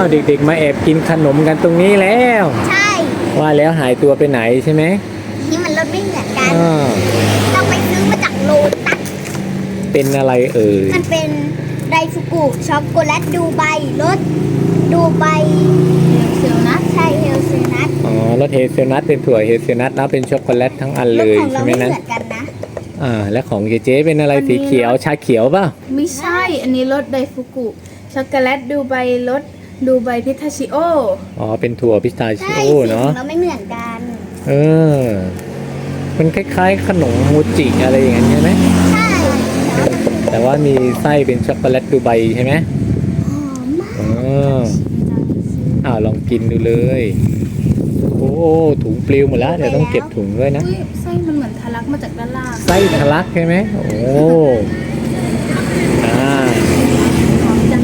าวเด็กๆ มาแอบกินขนมกันตรงนี้แล้ว ใช่ ว่าแล้วหายตัวไปไหนใช่ไหมนี่มันรสไม่เหมือนกันอ่าเราไปซื้อมาจากโลตัสเป็นอะไรเอ่ยมันเป็นไดฟุกุช็อกโกแลตดูไบรสดูไบเซลนัทใช่เฮลเซลนัทอ๋อรสเฮเซลนัทเป็นถั่วเฮเซลนัทแล้วเป็นช็อกโกแลตทั้งอันรเลสยของเราใช่ไหมไม่เหนะมือนกันนะ อ่าและของเจเจ๊เป็นอะไรสีเขียวชาเขียวเปล่าไม่ใช่ อันนี้รสไดฟุกุ ช็อกโกแลตดูไบรส ดูไบพิทาชิโอ อ๋อ เป็นถั่วพิสตาชิใช่โอสีขเนาะองเราไม่เหมือนกัน เออ มันคล้ายๆ ขนมมูจิอะไรอย่างเงี้ยใช่ไหม ใช่แต่ว่ามีไส้เป็นช็อกโกแลตดูไบใช่ไหมหอมมากอ๋ออ้าวลองกินดูเลย โอ้ถุงปลิวหมดแล้ว เดี๋ยวต้องเก็บถุงด้วยนะ อุ้ยไส้มันเหมือนทะลักมาจากด้านล่าง ไส้ทะลักใช่ไหม โอ้อ่า หอมจัง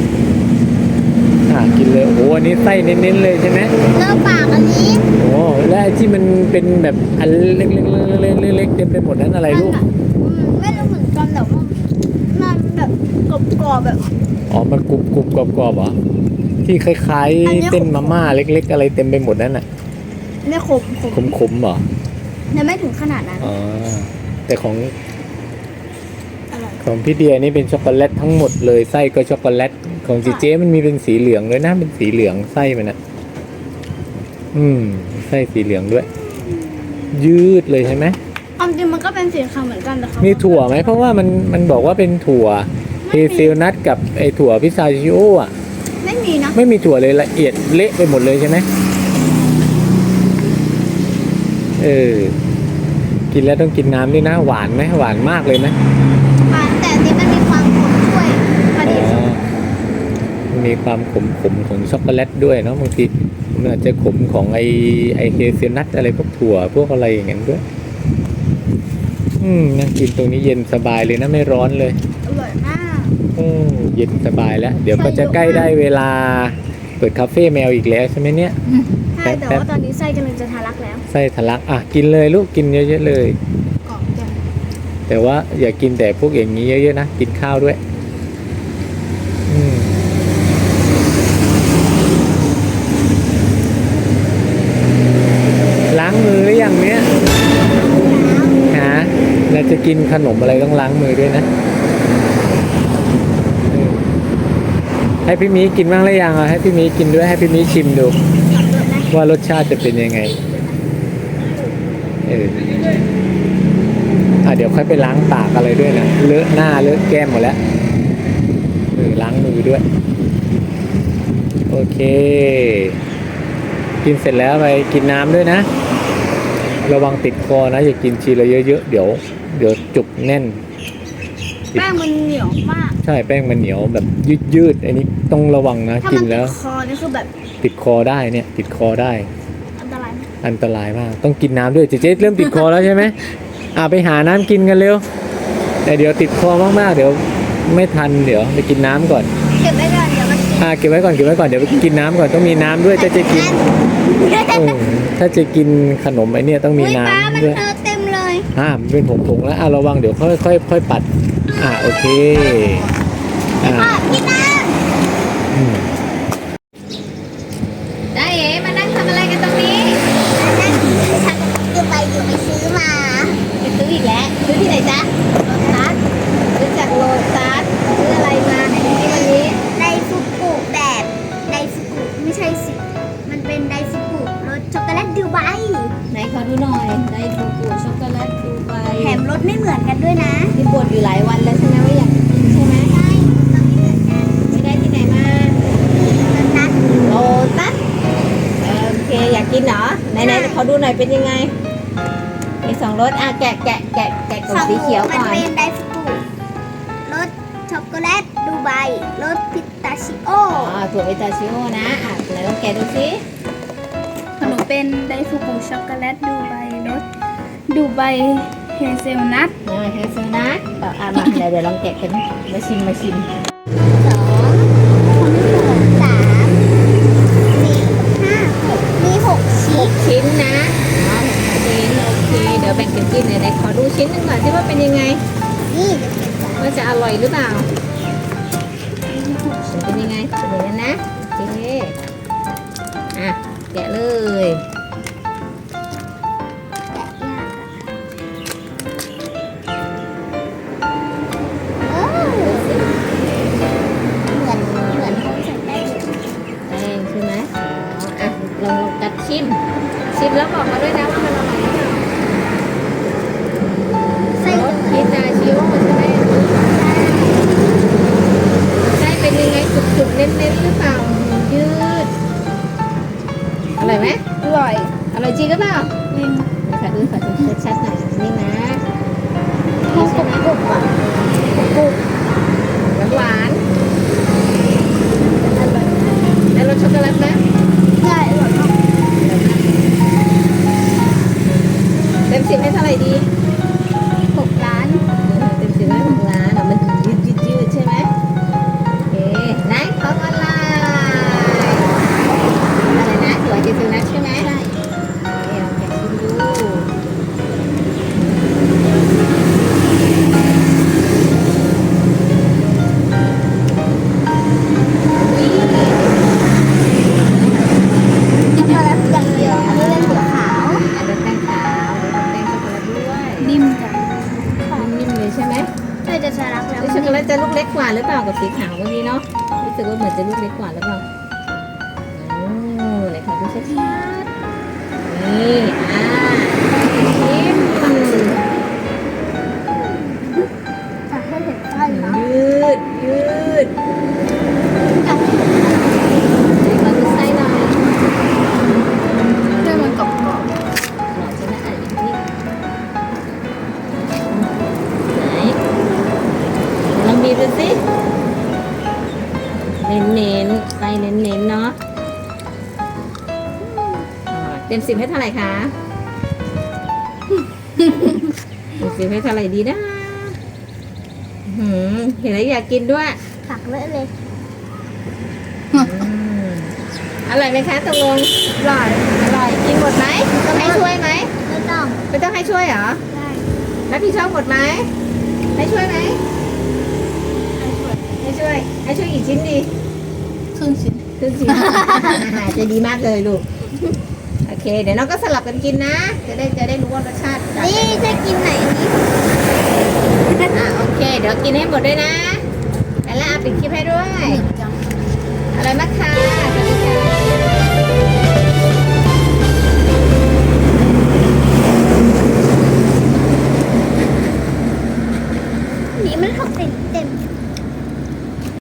อ่ากินเลยโอ้อันนี้ไส้เน้นๆเลยใช่ไหมเลิกปากอันนี้โอ้และไอ้ที่มันเป็นแบบอันเล็กๆๆๆๆเล็กๆเต็มไปหมดนั้นอะไรลูกอืมไม่รู้เหมือนกันแต่ว่ามันแบบกรอบๆแบบ อ๋อ มันกรุบกรุบกรอบกรอบๆเหรอ ที่คล้ายอันนี้ ๆเส้นมาม่าเล็ก ๆ อะไรเต็มไปหมดนั่นน่ะไม่ขมขมขมๆเหรอ แต่ไม่ถึงขนาดนั้น อ๋อ แต่ของอร่อย ของพี่เดียนี่เป็นช็อกโกแลตทั้งหมดเลย ไส้ก็ช็อกโกแลต ของจีเจมันมีเป็นสีเหลืองด้วยนะเป็นสีเหลืองไส้มันนะอืมไส้สีเหลืองด้วย ยืดเลยใช่ไหมความจริงมันก็เป็นสีขาวเหมือนกันแต่เขามีถั่วไหมเพราะว่ามันมันบอกว่าเป็นถั่วเฮเซลนัทกับไอถั่วพิซซาชิโออะ ไม่มีนะไม่มีถั่วเลยละเอียดเละไปหมดเลยใช่ไหมเออ กินแล้วต้องกินน้ำด้วยนะ หวานไหมหวานมากเลยไหม หวานแต่อันนี้มันมีความขมช่วยพอดี อ๋อ มันมีความขมขมๆของช็อกโกแลตด้วยเนาะบางทีมันอาจจะขมของไอไอเฮเซลนัทอะไรพวกถั่วพวกอะไรอย่างเงี้ยด้วย อืมนั่งกินตรงนี้เย็นสบายเลยนะไม่ร้อนเลยอร่อยมากโอ้เย็นสบายแล้ว เดี๋ยวก็จะใกล้ได้เวลา เปิดคาเฟ่แมวอีกแล้วใช่ไหมเนี่ย ใช่แต่ว่าตอนนี้ไส้กำลังจะทะลักแล้วไส้ทะลักอะกินเลยลูกกินเยอะๆเลย กรอบจังแต่ว่าอย่ากินแต่พวกอย่างนี้เยอะๆนะกินข้าวด้วย กินขนมอะไรต้องล้างมือด้วยนะ ให้พี่มีกินบ้างหรือยังอะให้พี่มีกินด้วยให้พี่มีชิมดู ว่ารสชาติจะเป็นยังไงเอออะเดี๋ยวค่อยไปล้างปากอะไรด้วยนะเลอะหน้าเลอะแก้มหมดแล้วเออล้างมือด้วย โอเค กินเสร็จแล้วไปกินน้ำด้วยนะ ระวังติดคอนะอย่ากินทีละเยอะๆเดี๋ยว เดี๋ยวจุกแน่น แป้งมันเหนียวมากใช่แป้งมันเหนียวแบบยืดๆอันนี้ต้องระวังนะถ้ากิมันนติแล้ดวคอนี่คือแบบติดคอได้เนี่ย ติดคอได้ อันตรายมากอันตรายมากต้องกินน้ำด้วยเจ๊เจ๊เริ่มติดคอแล้วใช่ไหมอ่าไปหาน้ำกินกันเร็วแต่เดี๋ยวติดคอมากๆเดี๋ยวไม่ทันเดี๋ยวไปกินน้ำก่อนเก็บไว้ก่อนเดี๋ยวมันติดอ่าเก็บไว้ก่อนเก็บไว้ก่อนเดี๋ยวไปกินน้ำก่อนต้องมีน้ำด้วยถ้าจะกิน เออถ้าจะกินขนมไอเนี่ยต้องมีอุ้ยน้ป้ามันำด้วยเธอเต็มเลย อ่ามันเป็นผงๆแล้วอ่าระวังเดี๋ยวค่อยค่อยค่อยปัด อ่าโอเค อ่า นขอดูหน่อยเป็นยังไงมีสองรสอะแกะแกะแกะแกะกล่องสีเขียวมันก่อนเป็นไดฟุกุรสช็อกโกแลตดูไบรสพิสตาชิโออ๋อถั่วเบตาชิโอนะอะไหนลองแกะดูสิขนมเป็นไดฟูกุช็อกโกแลตดูไบรสดูไบเฮเซลนัทนี่เฮเซลนัทอะอะมาเดี๋ยวเดี๋ยวลองแกะกันมาชิมมาชิม เป็นสามว่าจะอย่าเป็นยังนั้นนะ โอเค อะ แกะเลยแกะยากอะเหมือนเหมือนเขาใส่ได้เลยแป้งใช่ไหมอ๋ออะลองลองกัดชิม ชิมแล้วบอกมาด้วยนะ จุกๆเน้นๆหรือเปล่ายืดอร่อยไหมอร่อยอร่อยจริงหรือเปล่าจริงขอดูขอดูชัดๆหน่อยนี่นะ สีขาวเมื่อกี้เนาะรู้สึกว่าเหมือนจะลูกเล็กกว่าหรือเปล่าโอ้ไหนขอดูชัดๆนี่อ่าชิมจะให้เห็นไส้นะยืดยืด เน้นๆไปเน้นๆเนาะอ่าเต็มสิบให้เท่าไหร่คะเต็มสิบให้เท่าไหร่ดีนะอื้อหือเห็นแล้วอยากกินด้วยผักเลอะเลยอืมอร่อยไหมคะตกลงอร่อยอร่อยกินหมดไหมต้องให้ช่วยไหมไม่ต้องไม่ต้องให้ช่วยเหรอได้แล้วพี่ชอบหมดไหมให้ช่วยไหมให้ ช่วย ให้ช่วยกี่ชิ้นดีๆครึ่งชิ้นครึ่งชิ้น จะดีมากเลยลูก โอเค เดี๋ยวน้องก็สลับกันกินนะ จะได้จะได้รู้ว่ารสชาติต่างนี่กันจะกินไหนอันนี้อะโอเค เดี๋ยวกินให้หมดด้วยนะ แล้วอาปิดคลิปให้ด้วยจังอะไรมากคะ